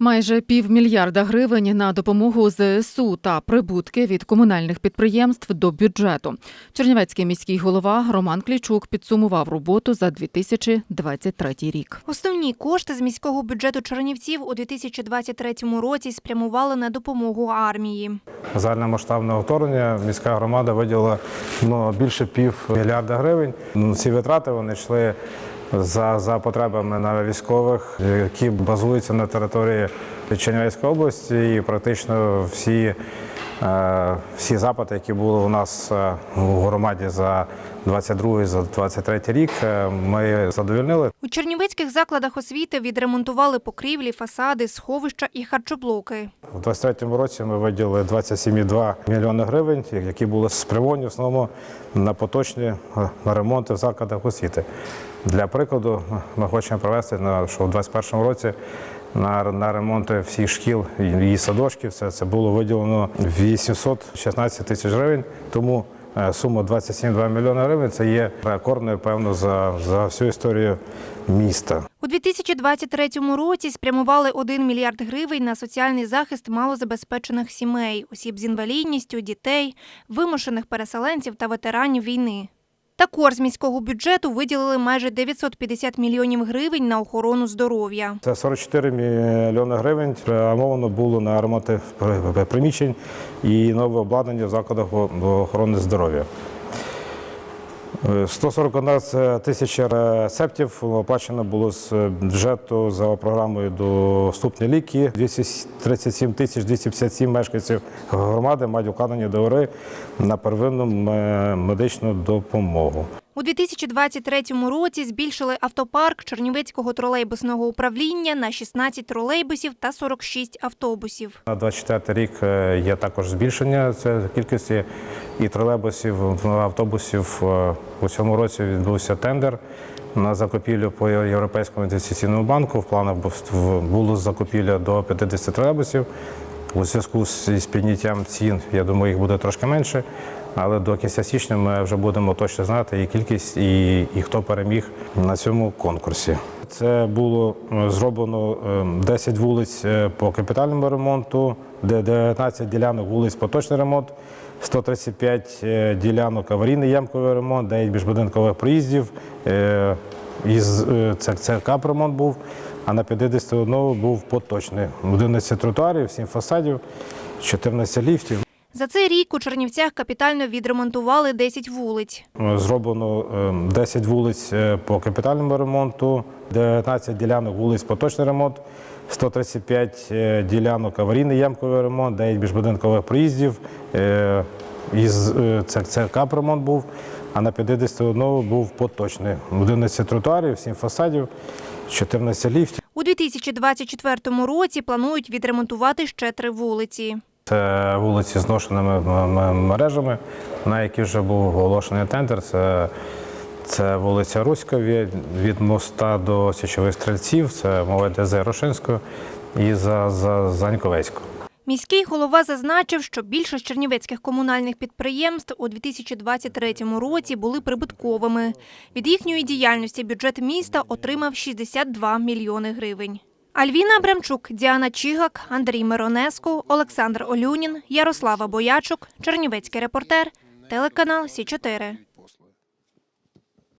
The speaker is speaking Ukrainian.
Майже півмільярда гривень на допомогу ЗСУ та прибутки від комунальних підприємств до бюджету. Чернівецький міський голова Роман Клічук підсумував роботу за 2023 рік. Основні кошти з міського бюджету Чернівців у 2023 році спрямували на допомогу армії. Загальномасштабне вторгнення міська громада виділила ну, більше пів мільярда гривень. Ці витрати вони йшли за, за потребами на військових, які базуються на території Чернівецької області, і практично всі, всі запити, які були у нас е, у громаді за 22 за 23 рік, е, ми задовільнили. У чернівецьких закладах освіти відремонтували покрівлі, фасади, сховища і харчоблоки. У 23-му році ми виділили 27,2 мільйони гривень, які були спрямовані в основному на поточні е, на ремонти в закладах освіти. Для прикладу, ми хочемо провести на що у 2021 році на, на ремонти всіх шкіл і садочків. Це, це було виділено 816 тисяч гривень. Тому е, сума 27,2 мільйони гривень це є рекордною, певно, за, за всю історію міста. У 2023 році спрямували 1 мільярд гривень на соціальний захист малозабезпечених сімей, осіб з інвалідністю, дітей, вимушених переселенців та ветеранів війни. Також з міського бюджету виділили майже 950 мільйонів гривень на охорону здоров'я. Це 44 мільйони гривень спрямовано було на ремонти приміщень і нове обладнання в закладах охорони здоров'я. Е, 141 тисяча рецептів оплачено було з бюджету за програмою «Доступні ліки». 237 тисяч 257 мешканців громади мають укладені договори на первинну медичну допомогу. У 2023 році збільшили автопарк Чернівецького тролейбусного управління на 16 тролейбусів та 46 автобусів. На 24 рік е, є також збільшення це кількості і тролейбусів, автобусів. Е, У цьому році відбувся тендер на закупівлю по Європейському інвестиційному банку. В планах було закупівля до 50 тролейбусів. У зв'язку з підняттям цін, я думаю, їх буде трошки менше. Але до кінця січня ми вже будемо точно знати і кількість, і, і хто переміг на цьому конкурсі. Це було е, зроблено е, 10 вулиць е, по капітальному ремонту, де 19 ділянок вулиць поточний ремонт, 135 е, ділянок аварійний ямковий ремонт, 9 міжбудинкових проїздів. Із це, це капремонт був, а на 51 був поточний. 11 тротуарів, 7 фасадів, 14 ліфтів. За цей рік у Чернівцях капітально відремонтували 10 вулиць. Зроблено е, 10 вулиць е, по капітальному ремонту, 19 ділянок вулиць поточний ремонт, 135 е, ділянок аварійний ямковий ремонт, 9 міжбудинкових проїздів. е, Із, е, це, це капремонт був, а на 51 був поточний. 11 тротуарів, 7 фасадів, 14 ліфтів. У 2024 році планують відремонтувати ще три вулиці. Це вулиці з м- мережами, на які вже був оголошений тендер. Це, це вулиця Руська від, моста до Січових стрільців, це мова йде за Ярошинською і за, за Заньковецьку. Міський голова зазначив, що більшість чернівецьких комунальних підприємств у 2023 році були прибутковими. Від їхньої діяльності бюджет міста отримав 62 мільйони гривень. Альвіна Абрамчук, Діана Чігак, Андрій Миронеску, Олександр Олюнін, Ярослава Боячук, Чернівецький репортер, телеканал Сі 4